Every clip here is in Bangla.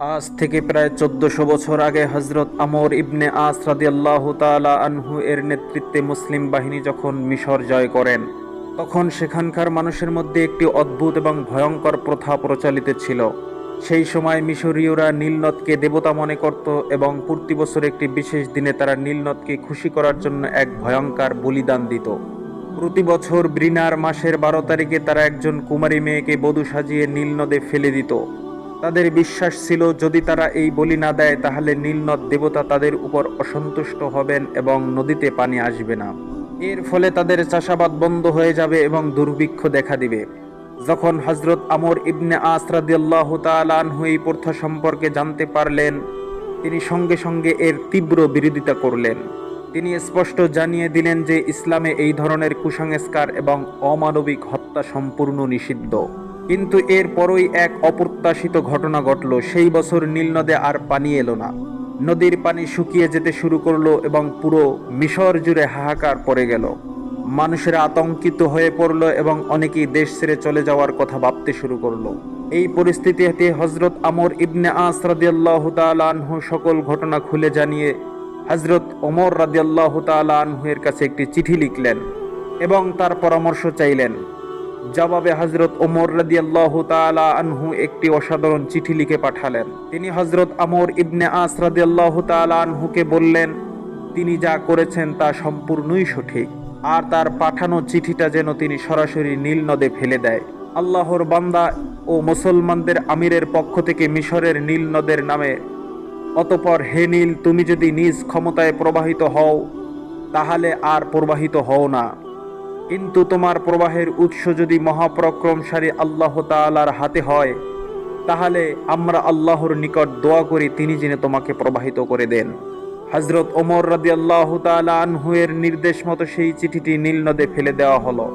আজ থেকে প্রায় চোদ্দশো বছর আগে হজরত আমর ইবনে আস রাদিয়াল্লাহ তালা আনহু এর নেতৃত্বে মুসলিম বাহিনী যখন মিশর জয় করেন, তখন সেখানকার মানুষের মধ্যে একটি অদ্ভুত এবং ভয়ঙ্কর প্রথা প্রচলিত ছিল। সেই সময় মিশরীয়রা নীলনদকে দেবতা মনে করত এবং প্রতি বছর একটি বিশেষ দিনে তারা নীলনদকে খুশি করার জন্য এক ভয়ঙ্কর বলিদান দিত। প্রতি বছর ব্রিনার মাসের বারো তারিখে তারা একজন কুমারী মেয়েকে বধূ সাজিয়ে নীলনদে ফেলে দিত। তাদের বিশ্বাস ছিল, যদি তারা এই বলি না দেয়, তাহলে নীলনদ দেবতা তাদের উপর অসন্তুষ্ট হবেন এবং নদীতে পানি আসবে না। এর ফলে তাদের চাষাবাদ বন্ধ হয়ে যাবে এবং দুর্ভিক্ষ দেখা দিবে। যখন হজরত আমর ইবনে আসরাদিয়াল্লাহ তালানহু এই প্রথা সম্পর্কে জানতে পারলেন, তিনি সঙ্গে সঙ্গে এর তীব্র বিরোধিতা করলেন। তিনি স্পষ্ট জানিয়ে দিলেন যে ইসলামে এই ধরনের কুসংস্কার এবং অমানবিক হত্যা সম্পূর্ণ নিষিদ্ধ। কিন্তু এর পরই এক অপ্রত্যাশিত ঘটনা ঘটল। সেই বছর নীলনদে আর পানি এলো না। নদীর পানি শুকিয়ে যেতে শুরু করল এবং পুরো মিশর জুড়ে হাহাকার পড়ে গেল। মানুষেরা আতঙ্কিত হয়ে পড়ল এবং অনেকেই দেশ ছেড়ে চলে যাওয়ার কথা ভাবতে শুরু করল। এই পরিস্থিতিতে হজরত আমর ইবনে আস রাদিয়াল্লাহ তালানহু সকল ঘটনা খুলে জানিয়ে হজরত ওমর রাদিয়াল্লাহ তালানহু এর কাছে একটি চিঠি লিখলেন এবং তার পরামর্শ চাইলেন। জবাবে হজরত ওমর আনহু একটি অসাধারণ চিঠি লিখে পাঠালেন। তিনি হজরত আমর ইবনে আস রাদিয়াল্লাহ আনহুকে বললেন, তিনি যা করেছেন তা সম্পূর্ণই সঠিক। আর তার পাঠানো চিঠিটা যেন তিনি সরাসরি নীল নদে ফেলে দেয়। আল্লাহর বান্দা ও মুসলমানদের আমিরের পক্ষ থেকে মিশরের নীল নদের নামে, অতপর হে নীল, তুমি যদি নিজ ক্ষমতায় প্রবাহিত হও, তাহলে আর প্রবাহিত হও না। কিন্তু তোমার প্রবাহের উৎস যদি মহাপরাক্রমশালী আল্লাহ তাআলার হাতে হয়, তাহলে আমরা আল্লাহর নিকট দোয়া করি তিনি যেন তোমাকে প্রবাহিত করে দেন। হজরত ওমর রাদি আল্লাহ আনহুয়ের নির্দেশ মতো সেই চিঠিটি নীল নদে ফেলে দেওয়া হলো।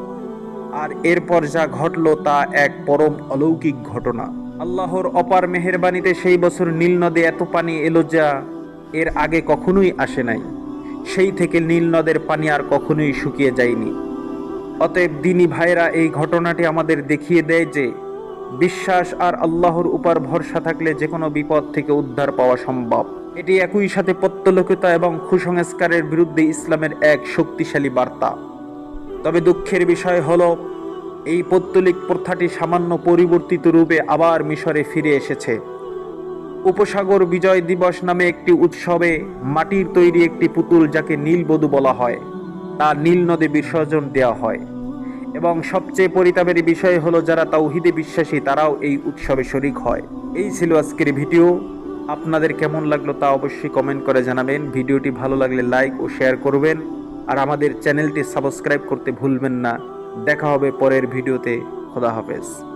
আর এরপর যা ঘটলো তা এক পরম অলৌকিক ঘটনা। আল্লাহর অপার মেহেরবানিতে সেই বছর নীল নদে এত পানি এলো যা এর আগে কখনোই আসে নাই। সেই থেকে নীল নদের পানি আর কখনোই শুকিয়ে যায়নি। অতএব দিনী ভাইরা এই ঘটনাটি আমাদের দেখিয়ে দেয় যে বিশ্বাস আর আল্লাহর উপর ভরসা থাকলে যে কোনো বিপদ থেকে উদ্ধার পাওয়া সম্ভব। এটি একই সাথে প্রত্যলোকিতা এবং কুসংস্কারের বিরুদ্ধে ইসলামের এক শক্তিশালী বার্তা। তবে দুঃখের বিষয় হল, এই পৌত্তলিক প্রথাটি সামান্য পরিবর্তিত রূপে আবার মিশরে ফিরে এসেছে। উপসাগর বিজয় দিবস নামে একটি উৎসবে মাটির তৈরি একটি পুতুল যাকে নীলবধূ বলা হয়। তা নীল নদে বিসর্জন দেওয়া হয়। এবং সবচেয়ে পরিতাপের বিষয় হলো যারা তাওহিদে বিশ্বাসী, তারাও এই উৎসবে শরিক হয়। এই ছিল আজকের ভিডিও। আপনাদের কেমন লাগল তা অবশ্যই কমেন্ট করে জানাবেন। ভিডিওটি ভালো লাগলে লাইক ও শেয়ার করবেন। আর আমাদের চ্যানেলটি সাবস্ক্রাইব করতে ভুলবেন না। দেখা হবে পরের ভিডিওতে। খোদা হাফেজ।